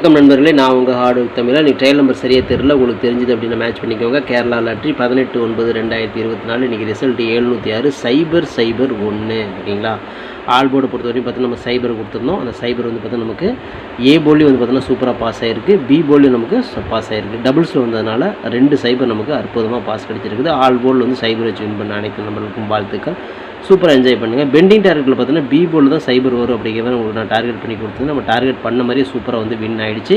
வணக்கம் நண்பர்களே நான் உங்கள் ஹார்டு தமிழா. நீ ட்ரையல் நம்பர் சரியாக தெரியல உங்களுக்கு தெரிஞ்சது அப்படின்னு மேட்ச் பண்ணிக்கோங்க. கேரளா லாட்ரி பதினெட்டு ஒன்பது ரெண்டாயிரத்தி இருபத்தி நாலு. இன்றைக்கி ரிசல்ட் எழுநூற்றி ஆறு சைபர் சைபர் ஒன்று ஓகேங்களா? ஆல் போர்டு பொறுத்த வரைக்கும் பார்த்தீங்கன்னா நம்ம சைபர் கொடுத்துருந்தோம். அந்த சைபர் வந்து பார்த்தீங்கன்னா நமக்கு ஏ போலி வந்து பார்த்தீங்கன்னா சூப்பராக பாஸ் ஆகிருக்கு பி போலியும் நமக்கு பாஸ் ஆகிருக்கு டபுள்ஸில் வந்ததுனால ரெண்டு சைபர் நமக்கு அற்புதமாக பாஸ் கிடச்சிருக்குது. ஆல் போர்டில் வந்து சைபர் வச்சு வின் பண்ண அனைத்து நம்மளுக்கும் வாழ்த்துக்கள். சூப்பராக என்ஜாய் பண்ணுங்கள் பெண்டிங் டார்கெட்டில் பார்த்தீங்கன்னா பி போல் தான் சைபர் வரும் அப்படிங்கிறத உங்களுக்கு நான் டார்கெட் பண்ணி கொடுத்தது. நம்ம டார்கெட் பண்ண மாதிரியே சூப்பராக வந்து வின் ஆகிடுச்சு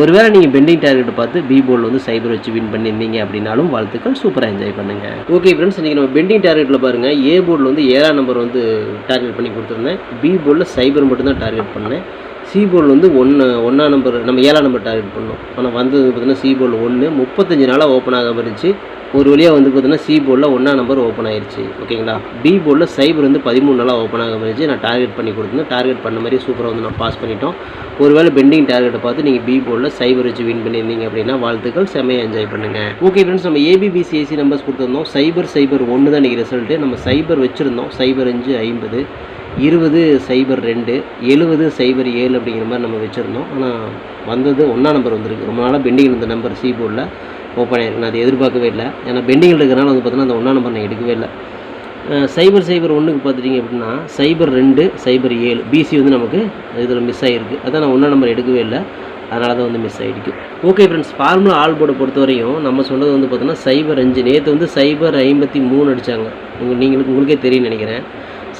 ஒருவேளை நீங்கள் பெண்டிங் டார்கெட் பார்த்து பி போல் வந்து சைபர் வச்சு வின் பண்ணியிருந்தீங்க அப்படின்னாலும் வாழ்த்துக்கள். சூப்பராக என்ஜாய் பண்ணுங்கள் ஓகே ஃப்ரெண்ட்ஸ் இன்றைக்கி நம்ம பெண்டிங் டார்கெட்டில் பாருங்கள் ஏ போர்டில் வந்து ஏழாம் நம்பர் வந்து டார்கெட் பண்ணி கொடுத்துருந்தேன். பி போர்டில் சைபர் மட்டும் தான் டார்கெட் பண்ணேன். சி வந்து ஒன்று ஒன்றா நம்பர் நம்ம ஏழாம் நம்பர் டார்கெட் பண்ணோம். ஆனால் வந்தது பார்த்தீங்கன்னா சி ஒன்று முப்பத்தஞ்சு நாளாக ஓப்பன் ஆகாமல் இருந்துச்சு. ஒரு வழியாக வந்து பார்த்தீங்கன்னா சி போர்டில் ஒன்றா நம்பர் ஓப்பன் ஆயிடுச்சு ஓகேங்களா பி போர்டில் சைபர் வந்து பதிமூணு நாளாக ஓப்பன் ஆகாம இருந்துச்சு. நான் டார்கெட் பண்ணி கொடுத்துருந்தேன் டார்கெட் பண்ண மாதிரி சூப்பராக வந்து நான் பாஸ் பண்ணிட்டோம். ஒருவேளை பெண்டிங் டார்கெட்டை பார்த்து நீங்கள் பி போர்டில் சைபர் வச்சு வின் பண்ணியிருந்தீங்க அப்படின்னா வாழ்த்துக்கள். செமையாக என்ஜாய் பண்ணுங்கள் ஓகே ஃப்ரெண்ட்ஸ் நம்ம ஏபிபிசிஎஸ்சி நம்பர்ஸ் கொடுத்துருந்தோம். சைபர் சைபர் ஒன்று தான் இன்றைக்கி ரிசல்ட்டு நம்ம சைபர் வச்சுருந்தோம். சைபர் அஞ்சு ஐம்பது. இருபது சைபர் ரெண்டு எழுபது சைபர் ஏழு அப்படிங்கிற மாதிரி நம்ம வச்சுருந்தோம். ஆனால் வந்தது ஒன்றா நம்பர் வந்திருக்கு. ரொம்ப நாளாக பெண்டிங் இருந்த நம்பர் சி போர்டில் ஓப்பன் ஆயிருக்கு. நான் அதை எதிர்பார்க்கவே இல்லை. ஏன்னா பெண்டிங்கில் இருக்கிறனால வந்து பார்த்தீங்கன்னா அந்த ஒன்றா நம்பர் நான் எடுக்கவே இல்லை. சைபர் சைபர் ஒன்றுக்கு பார்த்துட்டிங்க அப்படின்னா சைபர் ரெண்டு சைபர் ஏழு பிசி வந்து நமக்கு இதில் மிஸ் ஆகிருக்கு அதான் நான் ஒன்றா நம்பர் எடுக்கவே இல்லை. அதனால தான் வந்து மிஸ் ஆகிடுக்கு ஓகே ஃப்ரெண்ட்ஸ் ஃபார்முலா ஆல் போர்டை பொறுத்தவரையும் நம்ம சொன்னது வந்து பார்த்தோன்னா சைபர் அஞ்சு. நேற்று வந்து சைபர் ஐம்பத்தி மூணு அடித்தாங்க உங்கள் நீங்களுக்கு உங்களுக்கே தெரியும் நினைக்கிறேன்.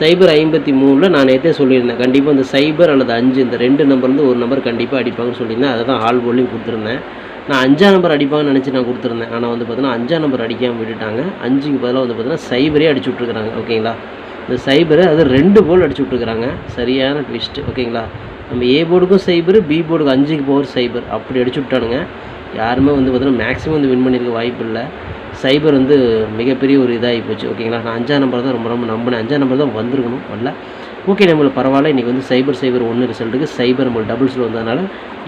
சைபர் ஐம்பத்தி மூணில் நான் நேற்றே சொல்லியிருந்தேன். கண்டிப்பாக இந்த சைபர் அல்லது அஞ்சு இந்த ரெண்டு நம்பர்லேருந்து ஒரு நம்பர் கண்டிப்பாக அடிப்பாங்கன்னு சொல்லியிருந்தேன். அதை தான் ஆல் போலையும் கொடுத்துருந்தேன். நான் அஞ்சாம் நம்பர் அடிப்பாங்கன்னு நினச்சி நான் கொடுத்துருந்தேன். ஆனால் வந்து பார்த்தீங்கன்னா அஞ்சாம் நம்பர் அடிக்காமல் விட்டுட்டாங்க. அஞ்சுக்கு பதிலாக வந்து பார்த்தீங்கன்னா சைபரே அடிச்சு விட்ருக்குறாங்க ஓகேங்களா? இந்த சைபரை அது ரெண்டு போல் அடிச்சு விட்ருக்குறாங்க சரியான ட்விஸ்ட்டு ஓகேங்களா? நம்ம ஏ போர்டுக்கும் சைபர் பி போர்டுக்கு அஞ்சுக்கு போகிற சைபர். அப்படி அடிச்சு விட்டானுங்க. யாருமே வந்து பார்த்தீங்கன்னா மேக்ஸிமம் வந்து வின் பண்ணியிருக்க வாய்ப்பு இல்லை சைபர் வந்து மிகப்பெரிய ஒரு இதாகி போச்சு ஓகேங்களா? நான் அஞ்சாம் நம்பர் தான் ரொம்ப ரொம்ப நம்பினேன். அஞ்சாம் நம்பர் தான் வந்திருக்கணும் வரல. ஓகே நம்மளுக்கு பரவாயில்ல. இன்றைக்கி வந்து சைபர் சைபர் ஒன்று ரிசல்ட்டுக்கு சைபர் நம்மளுக்கு டபுள்ஸில் வந்ததுனால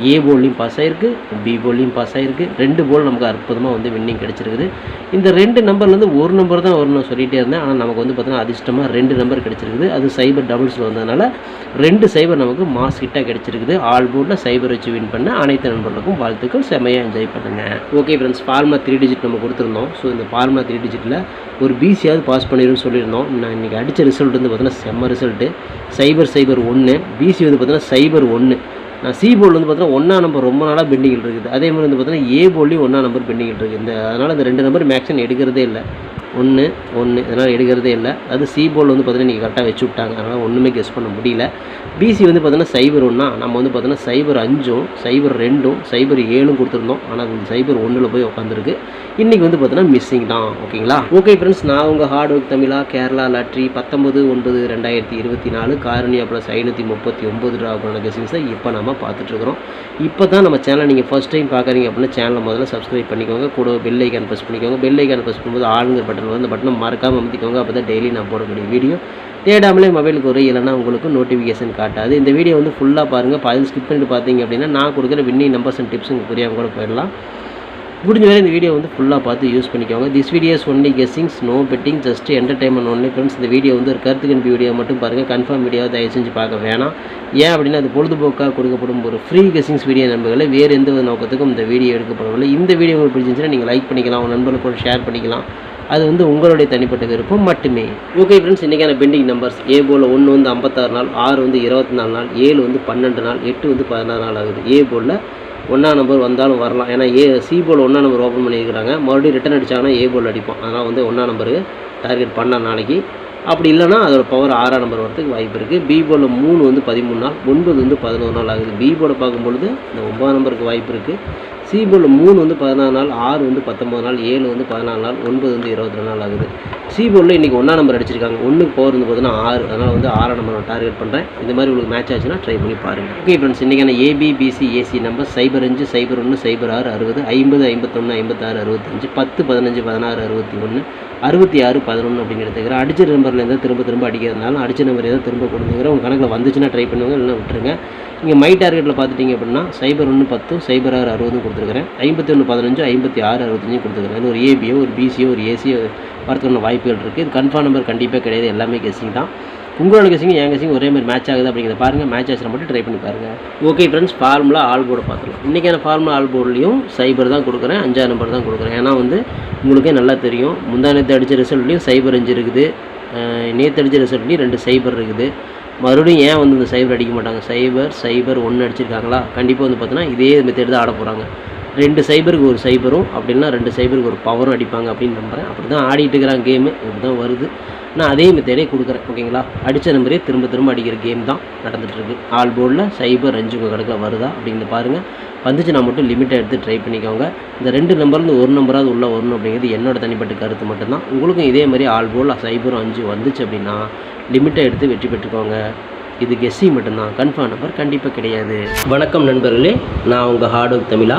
ஏ போல்லையும் பாஸ் ஆகிருக்கு பி போல்லையும் பாஸ் ஆகிருக்கு ரெண்டு போல் நமக்கு அற்புதமாக வந்து வின்னிங் கிடச்சிருக்குது. இந்த ரெண்டு நம்பர்லேருந்து ஒரு நம்பர் தான் வரணும் சொல்லிகிட்டே இருந்தேன். ஆனால் நமக்கு வந்து பார்த்தீங்கன்னா அதிர்ஷ்டமாக ரெண்டு நம்பர் கிடச்சிருக்குது. அது சைபர் டபுள்ஸில் வந்ததுனால ரெண்டு சைபர் நமக்கு மாஸ் ஹிட்டாக கிடச்சிருக்குது. ஆல் போர்டில் சைபர் வச்சு வின் பண்ண அனைத்து நண்பர்களுக்கும் வாழ்த்துக்கள். செமையாக என்ஜாய் பண்ணுங்கள் okay friends formula three digit நம்ம கொடுத்துருந்தோம். ஸோ இந்த ஃபார்மா த்ரீ டிஜிட்டில் ஒரு பிசியாவது பாஸ் பண்ணிடுன்னு சொல்லியிருந்தோம். நான் இன்றைக்கி அடித்த ரிசல்ட் வந்து பார்த்தீங்கன்னா செம்ம ரிசல்ட்டு சைபர் சைபர் ஒன்று பிசி வந்து பார்த்தீங்கன்னா சைபர் ஒன்று நான் சி போர்டில் வந்து பார்த்தீங்கன்னா ஒன்றா நம்பர் ரொம்ப நாளாக பெண்டிங்கில் இருக்குது. அதே மாதிரி வந்து பார்த்தீங்கன்னா ஏ போர்ட்லேயும் ஒன்றா நம்பர் பெண்டிங்கில் இருக்குது. இந்த அதனால் இந்த ரெண்டு நம்பர் மேக்ஸிமம் எடுக்கிறதே இல்லை. ஒன்று ஒன்று இதனால் எடுக்கிறதே இல்லை. அது சி போல் வந்து பார்த்தீங்கன்னா நீங்கள் கரெக்டாக வச்சு விட்டாங்க. அதனால் ஒன்றுமே கெஸ் பண்ண முடியல. பிசி வந்து பார்த்தீங்கன்னா சைபர் ஒன்றா நம்ம வந்து பார்த்தீங்கன்னா சைபர் அஞ்சும் சைபர் ரெண்டும் சைபர் ஏழும் கொடுத்துருந்தோம். ஆனால் அது சைபர் ஒன்றில் போய் உட்காந்துருக்கு இன்றைக்கி வந்து பார்த்தீங்கன்னா மிஸ்ஸிங் தான். ஓகேங்களா? ஓகே ஃப்ரெண்ட்ஸ் நான் உங்கள் ஹார்ட் ஒர்க் தமிழா கேரளா லாட்ரி பத்தொம்பது ஒன்பது ரெண்டாயிரத்தி இருபத்தி நாலு காரணியா ப்ளஸ் ஐநூற்றி முப்பத்தி ஒம்பது ரூபாக்கான கெஸிங்ஸை இப்போ நம்ம பார்த்துட்ருக்குறோம் இப்போ தான் நம்ம சேனலை நீங்கள் ஃபஸ்ட் டைம் பார்க்குறீங்க அப்படின்னா சேனலை முதல்ல சப்ஸ்கிரைப் பண்ணிக்கோங்க. கூட பெல் ஐக்கான் ப்ரெஸ் பண்ணிக்கோங்க. பெல் ஐக்கான் ப்ரெஸ் பண்ணும்போது ஆளுங்கிற பட்டன் வந்து அந்த பட்டனை மறக்காமல் அமைத்திக்கோங்க. அப்போ தான் டெய்லி நான் போடக்கூடிய வீடியோ தேடாமலே மொபைலுக்கு ஒரு இல்லைன்னா உங்களுக்கு நோட்டிஃபிகேஷன் காட்டாது. இந்த வீடியோ வந்து ஃபுல்லாக பாருங்கள் பாதி ஸ்கிப் பண்ணிட்டு பார்த்தீங்க அப்படின்னா நான் கொடுக்குற வின்னிங் நம்பர்ஸ் அண்ட் டிப்ஸ் உங்களுக்கு புரியாமல் கூட போயிடலாம். முடிஞ்ச வரை இந்த வீடியோ வந்து ஃபுல்லாக பார்த்து யூஸ் பண்ணிக்கோங்க. This videos only guessings no betting just entertainment only friends இந்த வீடியோ வந்து ஒரு கருத்து கணிப்பு வீடியோ மட்டும் பாருங்கள் கன்ஃபார்ம் வீடியோ தயவு செஞ்சு பார்க்க வேணாம். ஏன் அப்படின்னா அது பொழுதுபோக்காக கொடுக்கப்படும் ஒரு ஃப்ரீ கெஸ்ஸிங்ஸ் வீடியோ நண்பர்களை. வேறு எந்த ஒரு நோக்கத்துக்கும் இந்த வீடியோ எடுக்கப்படவில்லை. இந்த வீடியோ உங்களுக்கு பிடிச்சிருந்துச்சுன்னா நீங்கள் லைக் பண்ணிக்கலாம். உங்கள் நண்பர்களுக்கு ஷேர் பண்ணிக்கலாம். அது வந்து உங்களுடைய தனிப்பட்ட விருப்பம் மட்டுமே. ஓகே ஃப்ரெண்ட்ஸ் இன்றைக்கான பெண்டிங் நம்பர்ஸ் ஏ போல் ஒன்று வந்து ஐம்பத்தாறு நாள் ஆறு வந்து இருபத்தி நாலு நாள் ஏழு வந்து பன்னெண்டு நாள் எட்டு வந்து பதினாறு நாள் ஆகுது. ஏ போலில் ஒன்றா நம்பர் வந்தாலும் வரலாம். ஏன்னா ஏ சி போல் ஒன்றா நம்பர் ஓப்பன் பண்ணியிருக்கிறாங்க. மறுபடியும் ரிட்டன் அடித்தாங்கன்னா ஏ போல் அடிப்போம். அதனால் வந்து ஒன்றா நம்பருக்கு டார்கெட் பண்ண நாளைக்கு. அப்படி இல்லைன்னா அதோட பவர் ஆறாம் நம்பர் வரதுக்கு வாய்ப்பு இருக்குது பி போல் மூணு வந்து பதிமூணு நாள் ஒன்பது வந்து பதினோரு நாள் ஆகுது. பி போர்டை பார்க்கும்பொழுது இந்த ஒன்பதாம் நம்பருக்கு வாய்ப்பு இருக்குது சி போர்டில் மூணு வந்து பதினாறு நாள் ஆறு வந்து பத்தொம்பது நாள் ஏழு வந்து பதினாலு நாள் ஒன்பது வந்து இருபத்தி ரெண்டு நாள் ஆகுது. சி போர்டில் இன்றைக்கி ஒன்றா நம்பர் அடிச்சிருக்காங்க. ஒன்றுக்கு போகிறது வந்து பார்த்தீங்கன்னா ஆறு. அதனால் வந்து ஆறாம் நம்பர் நான் டார்கெட் பண்ணுறேன் இந்த மாதிரி உங்களுக்கு மேட்ச் ஆச்சுன்னா ட்ரை பண்ணி பாருங்கள் ஓகே ஃப்ரெண்ட்ஸ் இன்றைக்கான ஏபிபிசி ஏசி நம்பர் சைபர் அஞ்சு சைபர் ஒன்று சைபர் ஆறு அறுபது ஐம்பது ஐம்பத்தொன்று ஐம்பத்தாறு அறுபத்தஞ்சு பத்து பதினஞ்சு பதினாறு அறுபத்தி ஒன்று அறுபத்தி ஆறு பதினொன்று அப்படின்னு எடுத்துக்கிறேன். அடிச்ச நம்பர்லேருந்து திரும்ப திரும்ப அடிக்கிறதுனால அடிச்ச நம்பர் ஏதாவது திரும்ப கொடுத்துக்கிறேன் உங்கள் கணக்கில் வந்துச்சுன்னா ட்ரை பண்ணுவாங்க இல்லைன்னா விட்டுருங்க. இங்கே மை டார்கெட்டில் பார்த்துட்டிங்க அப்படின்னா சைபர் ஒன்று பத்து சைபர் ஆறு அறுபதும் கொடுத்துருக்குறேன். ஐம்பத்தி ஒன்று பதினஞ்சு ஐம்பத்தி ஆறு அறுபத்தஞ்சும் கொடுத்துருக்குறேன். ஒரு ஏபியோ ஒரு பிசியோ ஒரு ஏசியோ வரத்துக்கான வாய்ப்புகள் இருக்குது இது கன்ஃபார்ம் நம்பர் கண்டிப்பாக கிடையாது. எல்லாமே கெஸ்ஸிங் தான். உங்களோட கசிங்க என் கசிங்க ஒரே மாதிரி மேட்ச் ஆகுது அப்படிங்கிறத பாருங்கள் மேட்ச் ஆச்சுனா மட்டும் ட்ரை பண்ணி பாருங்கள் okay friends formula all board பார்த்துக்கலாம் இன்றைக்கான ஃபார்முலா ஆல் போர்ட்லேயும் சைபர் தான் கொடுக்குறேன். அஞ்சாறு நம்பர் தான் கொடுக்குறேன். ஏன்னா வந்து உங்களுக்கே நல்லா தெரியும். முந்தா நேற்று அடித்த ரிசல்ட்லேயும் சைபர் அஞ்சு இருக்குது. நேற்று அடித்த ரிசல்ட்லேயும் ரெண்டு சைபர் இருக்குது. மறுபடியும் ஏன் வந்து இந்த சைபர் அடிக்க மாட்டாங்க? சைபர் சைபர் ஒன்று அடிச்சிருக்காங்களா? கண்டிப்பாக வந்து பார்த்தீங்கன்னா இதே மெத்தேடு தான் ஆட போகிறாங்க ரெண்டு சைபருக்கு ஒரு சைபரும் அப்படின்னா ரெண்டு சைபருக்கு ஒரு பவரும் அடிப்பாங்க அப்படின்னு நம்புகிறேன் அப்படி தான் ஆடிட்டு இருக்கிறாங்க கேமு இப்படி தான் வருது. நான் அதே மெத்தேடே கொடுக்குறேன். ஓகேங்களா அடித்த நம்பரே திரும்ப திரும்ப அடிக்கிற கேம் தான் நடந்துகிட்ருக்கு ஆல் போர்டில் சைபர் அஞ்சு உங்கள் கணக்கில் வருதா அப்படின்னு பாருங்கள் வந்துச்சுன்னா மட்டும் லிமிட்டை எடுத்து ட்ரை பண்ணிக்கோங்க. இந்த ரெண்டு நம்பர்லேருந்து ஒரு நம்பராவது உள்ளே வரணும் அப்படிங்கிறது என்னோட தனிப்பட்ட கருத்து மட்டும்தான். உங்களுக்கும் இதே மாதிரி ஆல் போர்டில் சைபரும் அஞ்சு வந்துச்சு அப்படின்னா லிமிட்டை எடுத்து வெற்றி பெற்றுக்கோங்க. இது கெஸ்ஸி மட்டும்தான். கன்ஃபார்ம் நம்பர் கண்டிப்பாக கிடையாது. வணக்கம் நண்பர்களே. நான் உங்கள் ஹார்ட் ஒர்க் தமிழா.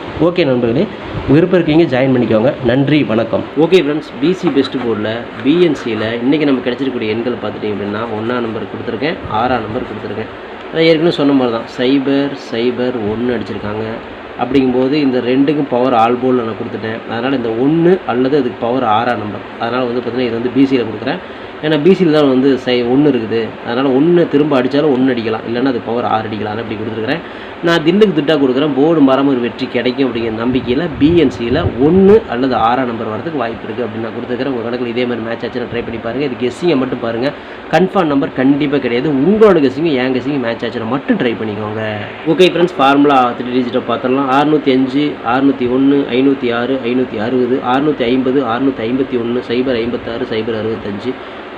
ஓகே நண்பர்களே விருப்பம் இருக்கீங்க ஜாயின் பண்ணிக்கோங்க. நன்றி வணக்கம். ஓகே ஃப்ரெண்ட்ஸ் பிசி பெஸ்ட் போர்டில் பிஎன்சியில் இன்றைக்கி நம்ம கிடச்சிருக்கக்கூடிய எண்கள் பார்த்துட்டிங்க அப்படின்னா ஒன்றாம் நம்பர் கொடுத்துருக்கேன் ஆறாம் நம்பர் கொடுத்துருக்கேன். அதான் ஏற்கனவே சொன்ன மாதிரி தான் சைபர் சைபர் ஒன்று அடிச்சிருக்காங்க. அப்படிங்கும்போது இந்த ரெண்டுக்கும் பவர் ஆல் போல் நான் கொடுத்துட்டேன். அதனால் இந்த ஒன்று அல்லது அதுக்கு பவர் ஆறாம் நம்பர் அதனால் வந்து பார்த்திங்கன்னா இது வந்து பிசியில் கொடுக்குறேன். ஏன்னா பிசியில் தான் வந்து சை ஒன்று இருக்குது. அதனால் ஒன்று திரும்ப அடித்தாலும் ஒன்று அடிக்கலாம். இல்லைன்னா அது பவர் ஆறு அடிக்கலாம் அப்படி கொடுத்துருக்குறேன். நான் திண்டுக்கு திட்டாக கொடுக்குறேன். போர்டு மரம் ஒரு வெற்றி கிடைக்கும் அப்படிங்கிற நம்பிக்கையில் பிஎன்சியில் ஒன்று அல்லது ஆறாம் நம்பர் வரதுக்கு வாய்ப்பு இருக்குது அப்படின்னு நான் கொடுத்துருக்கிறேன். உங்கள் கணக்கில் இதே மாதிரி மேட்ச் ஆச்சு ட்ரை பண்ணி பாருங்கள் இது கெஸ்ஸிங்கை மட்டும் பாருங்கள் கன்ஃபார்ம் நம்பர் கண்டிப்பாக கிடையாது. உங்களோட கசிங்கும் என் கசிங்கும் மேட்ச் ஆச்சுன்னா மட்டும் ட்ரை பண்ணிக்கோங்க. ஓகே ஃப்ரெண்ட்ஸ் ஃபார்முலா த்ரீ டிஜிட்டை பார்த்துடலாம். அறுநூற்றி அஞ்சு அறுநூற்றி ஒன்று ஐநூற்றி ஆறு ஐநூற்றி அறுபது அறுநூற்றி ஐம்பது அறுநூற்றி ஐம்பத்தி ஒன்று சைபர் ஐம்பத்தாறு சைபர் அறுபத்தஞ்சு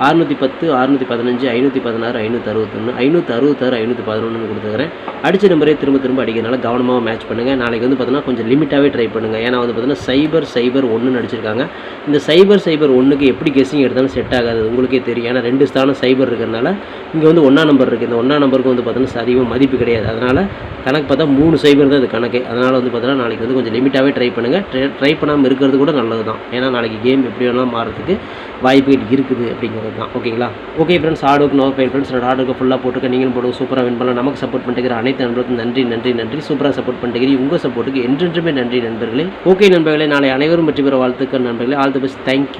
அறுநூற்றி பத்து அறுநூற்றி பதினஞ்சு ஐநூற்றி பதினாறு ஐநூற்றி அறுபத்தொன்று ஐநூற்றி அறுபத்தாறு ஐநூற்றி பதினொன்று கொடுத்துக்கிறேன் அடித்த நம்பரே திரும்ப திரும்ப அடிக்கிறனால கவனமாக மேட்ச் பண்ணுங்கள் நாளைக்கு வந்து பார்த்தீங்கன்னா கொஞ்சம் லிமிட்டாகவே ட்ரை பண்ணுங்கள் ஏன்னா வந்து பார்த்தீங்கன்னா சைபர் சைபர் ஒன்று அடிச்சிருக்காங்க இந்த சைபர் சைபர் ஒன்றுக்கு எப்படி கெஸ்ஸிங் எடுத்தாலும் செட் ஆகாது. உங்களுக்கே தெரியும். ஏன்னா ரெண்டு ஸ்தானம் சைபர் இருக்கிறனால இங்கே வந்து ஒன்றா நம்பர் இருக்குது இந்த ஒன்றா நம்பருக்கு வந்து பார்த்தீங்கன்னா அதிகமாக மதிப்பு கிடையாது. அதனால் கணக்கு பார்த்தா மூணு சைபர் தான் இது கணக்கு. அதனால் வந்து பார்த்தீங்கன்னா நாளைக்கு வந்து கொஞ்சம் லிமிட்டாகவே ட்ரை பண்ணுங்கள் ட்ரை ட்ரை பண்ணாமல் இருக்கிறது கூட நல்லது தான் ஏன்னா நாளைக்கு கேம் எப்படி வேணாலும் மாறதுக்கு வாய்ப்புகள் இருக்குது அப்படிங்கிறது தான். ஓகேங்களா ஓகே ஃப்ரெண்ட்ஸ் ஆடுக்கு நோ ஃபைன் ஃப்ரெண்ட்ஸ் என்னோட ஃபுல்லாக போட்டுக்க நீங்களும் போடுங்க. சூப்பராக வின் பண்ணலாம். நமக்கு சப்போர்ட் பண்ணிட்டு அனைத்து நண்பர்களுக்கும் நன்றி நன்றி நன்றி. சூப்பராக சப்போர்ட் பண்ணிட்டு உங்கள் சப்போர்ட்டுக்கு என்றென்றுமே நன்றி நண்பர்களே. ஓகே நண்பர்களே நாளை அனைவரும் வெற்றி பெற வாழ்த்துக்கள் நண்பர்களே. All the best thank you